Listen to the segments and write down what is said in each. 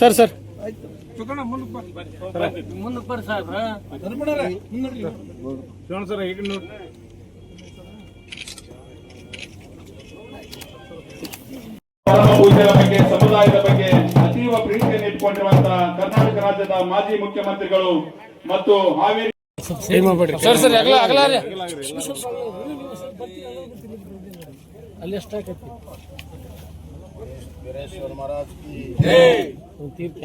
Sir sir. ಮುಂದಕ್ಕೆ ಬರ್ರಿ ಸಾಹೇಬ್ರ. ಶಿವಣ್ಣ ಸರ್ ಈಗ ನೋಡಿ. ಪರಮ ಬಗ್ಗೆ ಸಮುದಾಯದ ಬಗ್ಗೆ ಅತೀವ ಪ್ರೀತಿಯನ್ನು ಇಟ್ಕೊಂಡಿರುವಂತಹ ಕರ್ನಾಟಕ ರಾಜ್ಯದ ಮಾಜಿ ಮುಖ್ಯಮಂತ್ರಿಗಳು ಮತ್ತು ಹಾವೇರಿ ಸರ್ ಸರ್ ಅಗಲ ಅಗಲ ರೀ. ಅಲ್ಲಿ ಎಷ್ಟಾಕೈತಿ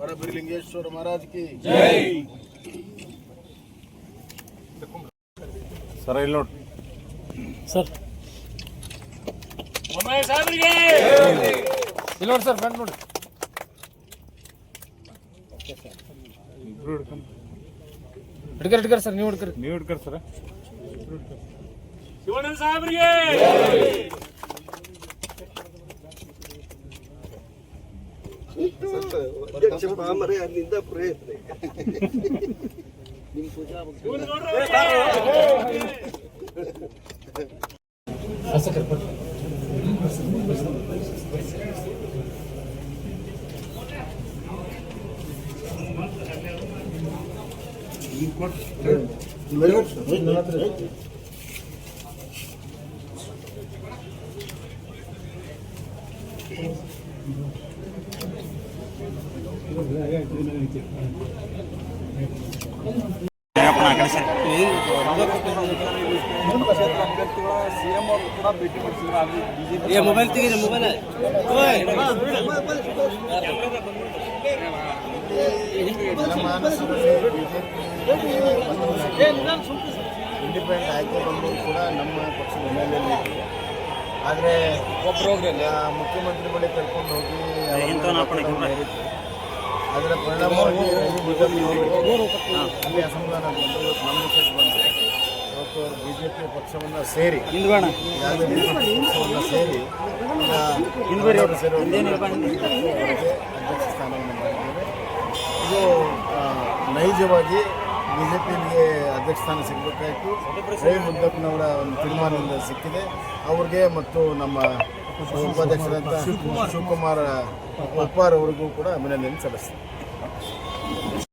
ವರಬಿರಲಿಂಗೇಶ್ವರ ಮಹಾರಾಜ್ ಕಿ ಸರ್ ಇಲ್ಲಿ ನೋಡಿ ಸರ್ ಇಲ್ಲಿ ನೋಡಿ ಸರ್ ಫ್ರಂಟ್ ನೋಡಿ ಹಿಡ್ಕರ್ ಹಿಡ್ಕರ್ ಸರ್ ನೀವು ಹಿಡ್ಕರ್ ನೀವು ಹಿಡ್ಕರ್ ಸರ್ ಅಧ್ಯಕ್ಷ ಪಾಮರೆ ಅಲ್ಲಿಂದ ಪ್ರಯತ್ನ. ಮೊಬೈಲ್ ತೆಗೀರಿ ಮೊಬೈಲ್ ಇಂಡಿಪೆಂಡೆಂಟ್ ಆಯ್ಕೆ ಬಂದರೂ ಕೂಡ ನಮ್ಮ ಪಕ್ಷದ ಹಿನ್ನೆಲೆಯಲ್ಲಿ ಆದರೆ ಮುಖ್ಯಮಂತ್ರಿ ಬಳಿ ಕರ್ಕೊಂಡು ಹೋಗಿ. ಅದರ ಪರಿಣಾಮವಾಗಿ ಅಲ್ಲಿ ಅಸಮಾಧಾನ ಬಂದು ಇವತ್ತು ನಮ್ಮ ವಿಷಯಕ್ಕೆ ಬಂದು ಇವತ್ತು ಅವರು ಬಿ ಜೆ ಪಿ ಪಕ್ಷವನ್ನು ಸೇರಿ ಪಕ್ಷವನ್ನು ಸೇರಿ ಅಧ್ಯಕ್ಷ ಸ್ಥಾನವನ್ನು ಮಾಡಿದ್ದೇವೆ ಇದು ನೈಜವಾಗಿ ಬಿ ಜೆ ಪಿಗೆ ಅಧ್ಯಕ್ಷ ಸ್ಥಾನ ಸಿಗಬೇಕಾಯಿತು. ರವಿ ಮುದ್ದಪ್ಪನವರ ಒಂದು ತೀರ್ಮಾನದಿಂದ ಸಿಕ್ಕಿದೆ. ಅವ್ರಿಗೆ ಮತ್ತು ನಮ್ಮ ಉಪಾಧ್ಯಕ್ಷರಾದಂಥ ಶಿವಕುಮಾರ್ ಉಪ್ಪಾರ್ ಅವರಿಗೂ ಕೂಡ ಅಭಿನಂದನೆ ಸಲ್ಲಿಸ್ತೀನಿ.